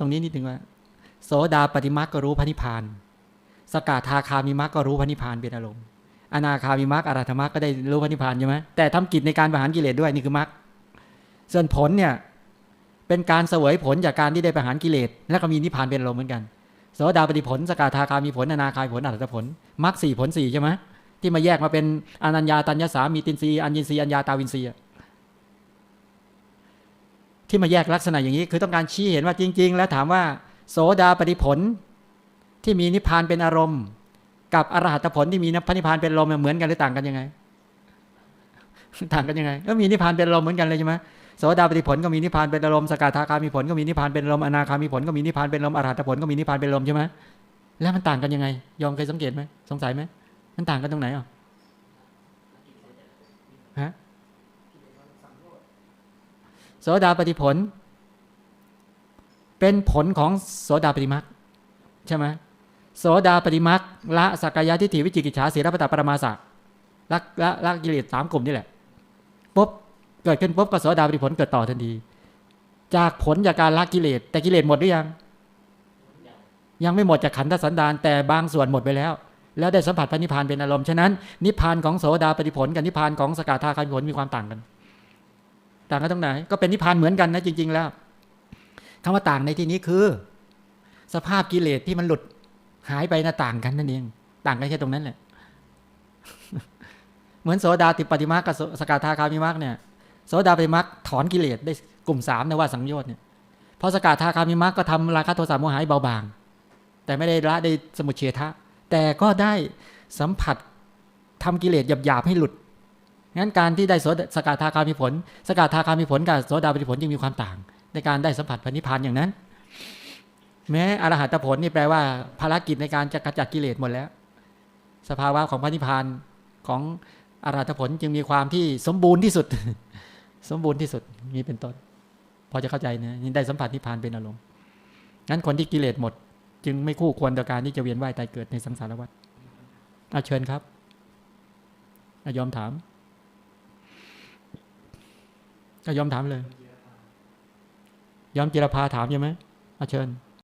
ตรงนี้นิดหนึ่งว่า โสดาปฏิมาก็รู้พระนิพพาน สกาทาคามิมักก็รู้พระนิพพานเป็นอารมณ์อนาคามิมักอรัตมักก็ได้รู้พระนิพพานใช่ไหมแต่ทำกิจในการประหารกิเลสด้วยนี่คือมักส่วนผลเนี่ยเป็นการเสวยผลจากการที่ได้ประหารกิเลสแล้วก็มีนิพพานเป็นอารมณ์เหมือนกันโสดาปฏิผล สกาทาคามีผลอนาคามีผลอรัตผลมักสี่ผลสี่ใช่ไหมที่มาแยกมาเป็นอนัญญาตัญญาสามีตินรีอัญญินรีอัญญาตาวินรีอะ ที่มาแยกลักษณะอย่างนี้ คือต้องการชี้เห็นว่าจริง ๆ แล้วถามว่า โสดาปฏิผลที่มีนิพพานเป็นอารมณ์ กับอรหัตผลที่มีพระนิพพานเป็นอารมณ์เหมือนกันหรือต่างกันยังไง ต่างกันยังไงก็มีนิพพานเป็นอารมณ์เหมือนกันเลยใช่ไหมโสดาปฏิผลก็มีนิพพานเป็นอารมณ์สกทาคามีผลก็มีนิพพานเป็นอารมณ์อนาคามีผลก็มีนิพพานเป็นอารมณ์อรหัตผลก็มีนิพพานเป็นอารมณ์ใช่ไหมแล้วมันต่างกันยังไงยอมเคยสังเกตไหมสงสัยไหมมันต่างกันตรงไหนอะฮะ โสดาปฏิผล เป็นผลของโสดาปฏิมักใช่ไหมโสดาปฏิมักละสักกายทิฏฐิวิจิกิจฉาสีรปตปรมาสะละละละกิเลสสามกลุ่มนี่แหละปุ๊บเกิดขึ้นปุ๊บก็โสดาปฏิผลเกิดต่อทันที จากผลจากการละกิเลสแต่กิเลสหมดหรือยัง ยังไม่หมดจากขันธสันดานแต่บางส่วนหมดไปแล้ว แล้วได้สัมผัสพระนิพพานเป็นอารมณ์ฉะนั้นนิพพานของโสดาปฏิผลกับนิพพานของสกทาคามิผลมีความต่างกัน ต่างกันตรงไหน ก็เป็นนิพพานเหมือนกันนะจริง ๆ แล้วคำว่าต่างในที่นี้คือ สภาพกิเลสที่มันหลุดหายไปนะต่างกันนั่นเอง ต่างกันแค่ตรงนั้นแหละ เหมือนโสดาติปฏิมากับสกทาคามิมักเนี่ยโสดาปฏิมักถอนกิเลสได้กลุ่มสามนะว่าสังโยชน์เนี่ยพอสกทาคามิมักก็ทำราคะโทสะโมหะให้เบาบาง แต่ไม่ได้ละได้สมุทเฉทะแต่ก็ได้สัมผัสทำกิเลสหยาบๆให้หลุด งั้นการที่ได้โสดสกทาคามีผล สกทาคามีผลกับโสดาปฏิผลจึงมีความต่าง ในการได้สัมผัสพระนิพพานอย่างนั้น แม้อรหัตผลนี่แปลว่าภารกิจในการจะกระจัดกิเลสหมดแล้ว สภาวะของพระนิพพานของอรหัตผลจึงมีความที่สมบูรณ์ที่สุด สมบูรณ์ที่สุดนี่เป็นต้น พอจะเข้าใจนะนี่ได้สัมผัสนิพพานเป็นอารมณ์งั้นคนที่กิเลสหมด จึงไม่คู่ควรต่อการที่จะเวียนว่ายตายเกิดในสังสารวัฏอาเชิญครับอยอมถามอา ยอมถามเลย ยอมจิรพาถามใช่ไหมอาเชิญ